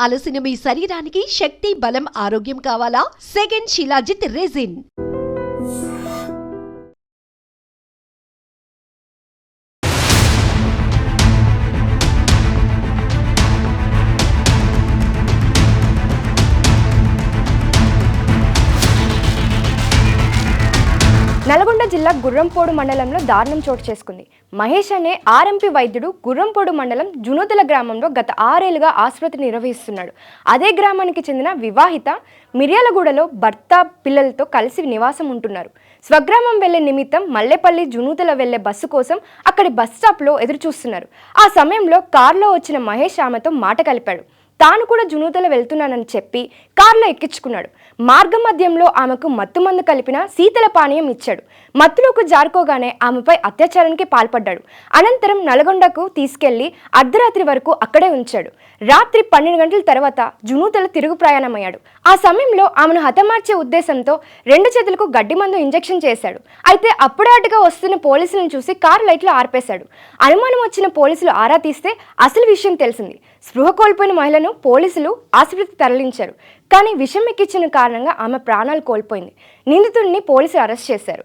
అలసిన మీ శరీరానికి శక్తి బలం ఆరోగ్యం కావాలా? Second shilajit resin. నల్గొండ జిల్లా గుర్రంపోడు మండలంలో దారుణం చోటు చేసుకుంది. మహేష్ అనే ఆర్ఎంపీ వైద్యుడు గుర్రంపోడు మండలం జునూతల గ్రామంలో గత ఆరేళ్ళుగా ఆసుపత్రి నిర్వహిస్తున్నాడు. అదే గ్రామానికి చెందిన వివాహిత మిర్యాలగూడలో భర్త పిల్లలతో కలిసి నివాసం ఉంటున్నారు. స్వగ్రామం వెళ్ళే నిమిత్తం మల్లెపల్లి జునూతల వెళ్ళే బస్సు కోసం అక్కడి బస్ స్టాప్లో ఎదురు చూస్తున్నారు ఆ సమయంలో కారులో వచ్చిన మహేష్ ఆమెతో మాట కలిపాడు. తాను కూడా జునూతల వెళ్తున్నానని చెప్పి కారులో ఎక్కించుకున్నాడు. మార్గ మధ్యంలో ఆమెకు మత్తు మందు కలిపిన శీతల పానీయం ఇచ్చాడు. మత్తులోకి జారుకోగానే ఆమెపై అత్యాచారానికి పాల్పడ్డాడు. అనంతరం నల్గొండకు తీసుకెళ్ళి అర్ధరాత్రి వరకు అక్కడే ఉంచాడు. రాత్రి పన్నెండు గంటల తర్వాత జునూతల తిరుగు ప్రయాణమయ్యాడు. ఆ సమయంలో ఆమెను హతమార్చే ఉద్దేశంతో రెండు చేతులకు గడ్డి మందు ఇంజెక్షన్ చేశాడు. అయితే అప్పుడే అటుగా వస్తున్న పోలీసులను చూసి కారు లైట్లు ఆర్పేశాడు. అనుమానం వచ్చిన పోలీసులు ఆరా తీస్తే అసలు విషయం తెలిసింది. స్పృహ కోల్పోయిన మహిళను పోలీసులు ఆసుపత్రికి తరలించారు. కానీ విషం ఎక్కించిన కారణంగా ఆమె ప్రాణాలు కోల్పోయింది. నిందితుడిని పోలీసులు అరెస్ట్ చేశారు.